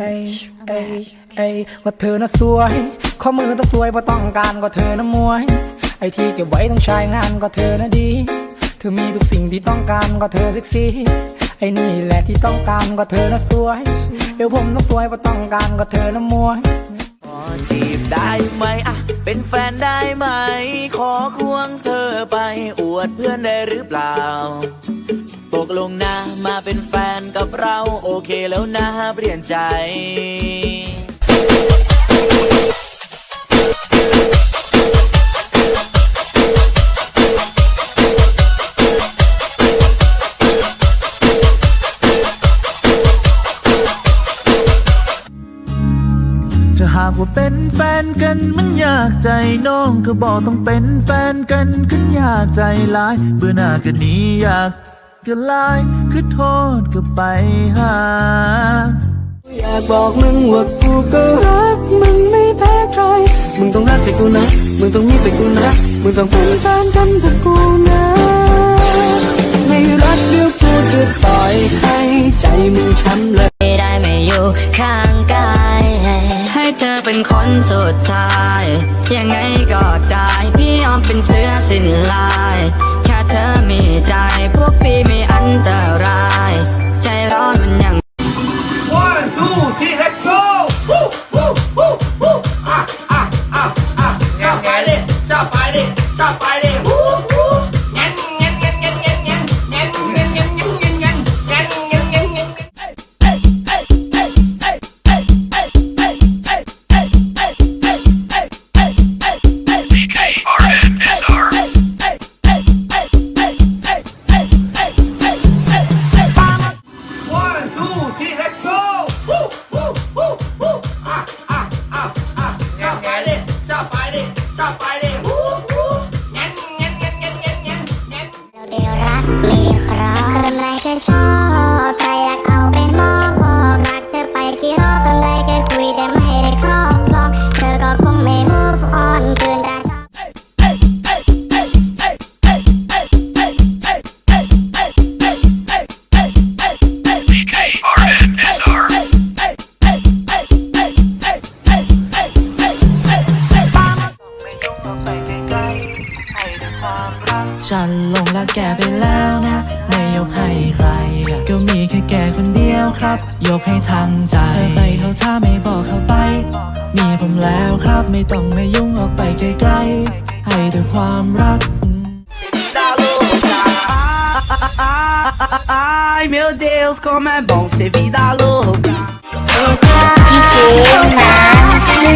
เอ้ยเอ้ยเอ้ยว่าเธอน่ะสวย ข้อมือต้องสวยเพราะต้องการก็เธอน่ะมวย ไอที่เก็บไว้ต้องใช้งานก็เธอน่ะดี เธอมีทุกสิ่งที่ต้องการก็เธอเซ็กซี่ ไอ้นี่แหละที่ต้องการก็เธอน่ะสวยเดี๋ยวผมต้องสวยเพราะต้องการก็เธอน่ะมวยขอจีบได้ไหมอะเป็นแฟนได้ไหม ขอควงเธอไปอวดเพื่อนได้หรือเปล่าต กลงนะ มาเป็นแฟนกับเรา โอเคแล้วนะเปลี่ยนใจจะหากว่าเป็นแฟนกันมันยากใจน้องก็บอกต้องเป็นแฟนกันขึ้นยากใจหลาย เบื่อหน้ากันนี้อยาก ก็ลายคือโทษก็ไปหา อยากบอกมึงว่ากูก็รักมึงไม่แพ้ใคร มึงต้องรักแต่กูนะ มึงต้องมีแต่กูนะ มึงต้องเป็นแฟนกันกับกูนะ ไม่รักเดี๋ยวกูจะต่อยให้ใจมึงช้ำเลย ไม่ได้ไม่อยู่ข้างกาย ให้เธอเป็นคนสุดท้าย ยังไงก็ได้ พี่ยอมเป็นเสื้อสิ้นลายแค่ เธอมีใจ พวกพี่มีอันตราย ใจร้อนมันยัง One, two, three, let's go ฮู้ฮู้ฮู้ฮู้อะอะอะอะจับไปดิจับไปดิจับไปดิ มีใครคนไหก็ชอบใครอยากเอาไปมอบอกรักเธไปกี่รอบตอนไหก็คุยแต่ไม่ได้ครอบคองเธอก็คงไม่ move on คืนดาชอบฉันลงแล้วแกไปแล้ว คนเดียวครับ ยกให้ทั้งใจเธอใครเขาถ้าไม่บอกเขาไป มีผมแล้วครับไม่ต้องมายุ่งออกไปไกลๆ ให้แต่ความรัก Ai meu Deus, como é bom ser vida louca. DJ Nancy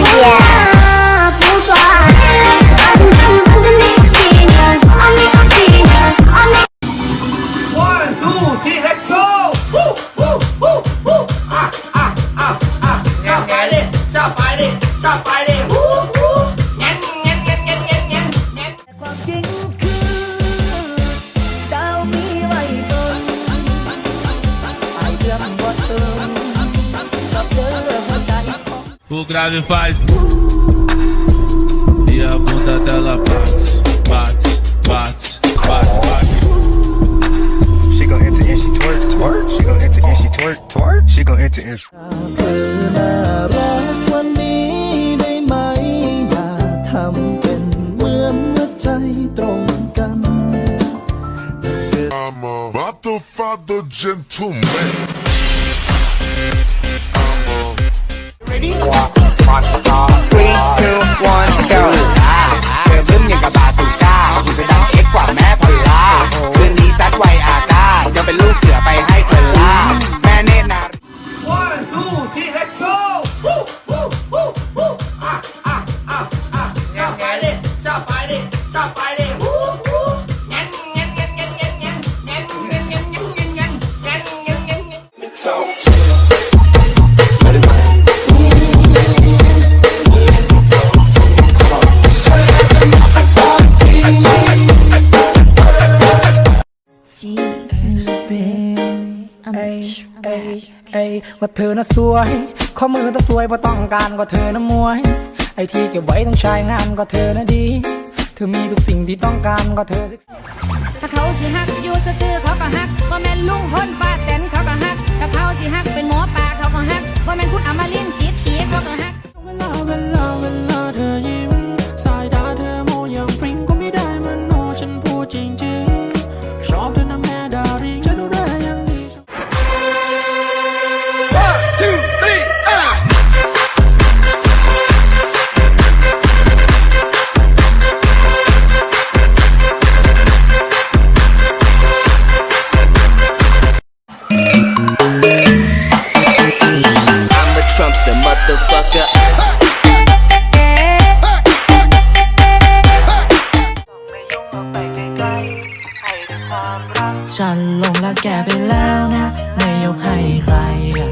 O grave faz e a bunda dela bate, bate, bate, bate, bate. She gon' enter and she twerk, twerk. She gon' enter and she twerk, twerk. She gon' enter and the gentleman. ว่าเธอน่ะสวย ข้อมือต้อสวยเพราะต้องการก็เธอน่ะมวย ไอที่เก็บไว้ต้องใช้งานก็เธอน่ะดี เธอมีทุกสิ่งที่ต้องการก็เธอถ้าเขาสิฮักอยู่ซื่อเขาก็ฮักว่าแม่นลุงพ้นป้าแตนเขาก็ฮักถ้าเขาสิฮักเป็นหมอปลาเขาก็ฮักว่าแม่นคุณอมรินจิตตีเขาก็ฮัก ฉันลงรักแกไปแล้วนะ ไม่ยกให้ใคร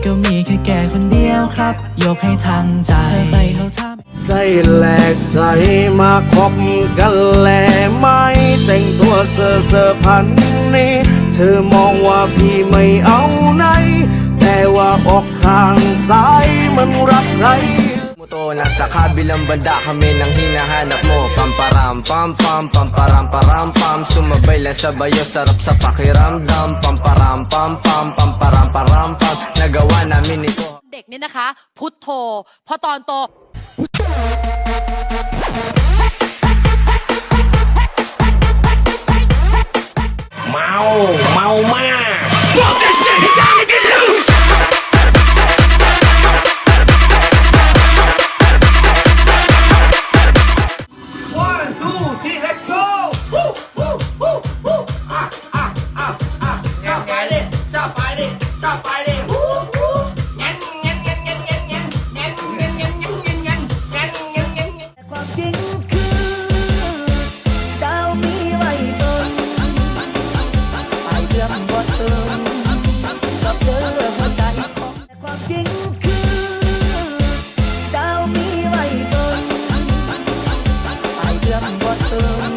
ก็มีแค่แกคนเดียวครับ ยกให้ทั้งใจเธอใครเขาทำใจแหลกใจมาคบกันแลไม่แต่งตัวเซอร์เซอร์พันนี้เธอมองว่าพี่ไม่เอาไหนแต่ว่าออกข้างซ้ายมันรักใคร Muto nasa kabilang banda kami nang hinahanap mo Pamparam pam pam pamparam param pam Sumabay lang sa bayo sarap sa pakiramdam Pamparam pam pam pamparam param pam Nagawa namin ito เด็กเนี่ยนะคะ พุทโธพอตอนโต เมา เมามาก Fuck this shit it's time to get loose ไปดิจับไปดิ Woo woo งั้นงั้นงั้นงั้นงั้นงั้นงั้นงั้นงั้นงั้นงั้นงั้นงั้นงั้นงั้นความจริงคือดาวมีไว้ตนไปเรื่องบทตึงกับเธอหัวใจของความจริงคือดาวมีไว้ตนไปเรื่องบทตึง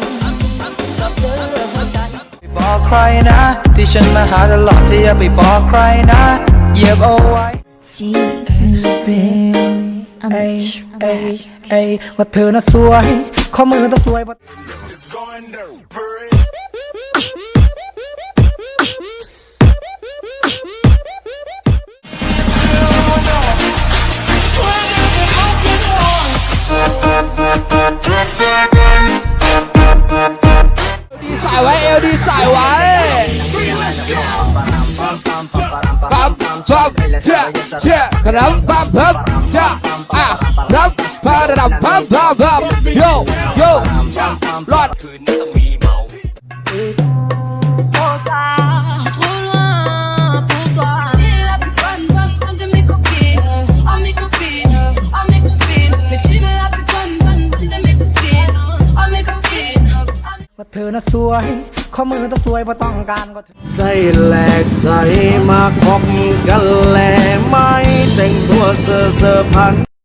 กับเธอหัวใจบอกใครนะ ที่ฉันมาหาตลอดที่อย่าไปบอกใครนะเหยียบเอาไว้ เอ้ยเอ้ยเอ้ยว่าเธอน่ะสวย ข้อมือต้องสวยส จะรับพับพัจะอะรับพารบพับพับพัโยโยรอดน้าเธอน่ะสวย ข้อมือต้องสวยเพราะต้องการก็เธอใจแหลกใจมาคบกันแลไม่แต่งตัวเซอร์เซอร์พัน